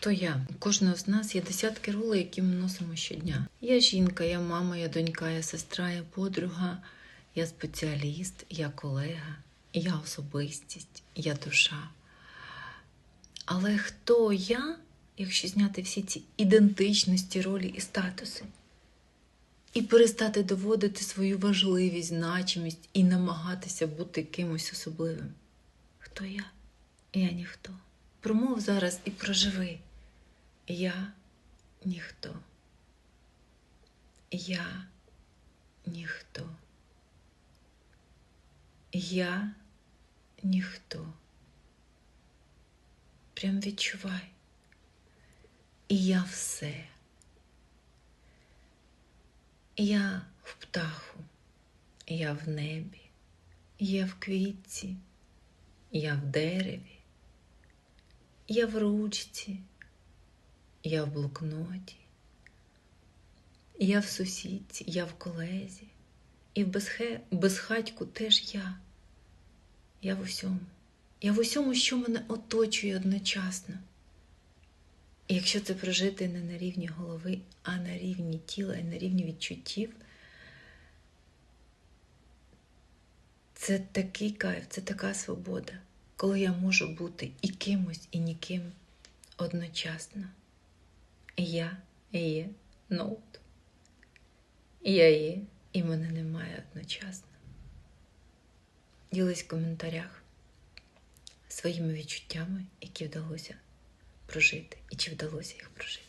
Хто я? У кожного з нас є десятки ролей, які ми носимо щодня. Я жінка, я мама, я донька, я сестра, я подруга, я спеціаліст, я колега, я особистість, я душа. Але хто я, якщо зняти всі ці ідентичності, ролі і статуси? І перестати доводити свою важливість, значимість і намагатися бути кимось особливим. Хто я? Я ніхто. Промов зараз і проживи. Я ніхто. Я ніхто. Я ніхто. Прям відчувай. І я все. Я в птаху, я в небі, я в квітці, я в дереві, я в ручці, я в блокноті, я в сусідці, я в колезі, і в безхе... безхатьку теж я. Я в усьому. Я в усьому, що мене оточує одночасно. Якщо це прожити не на рівні голови, а на рівні тіла і на рівні відчуттів, це такий кайф, це така свобода, коли я можу бути і кимось, і ніким одночасно. Я є ноут. Я є, і мене немає одночасно. Ділись в коментарях своїми відчуттями, які вдалося прожити, і чи вдалося їх прожити.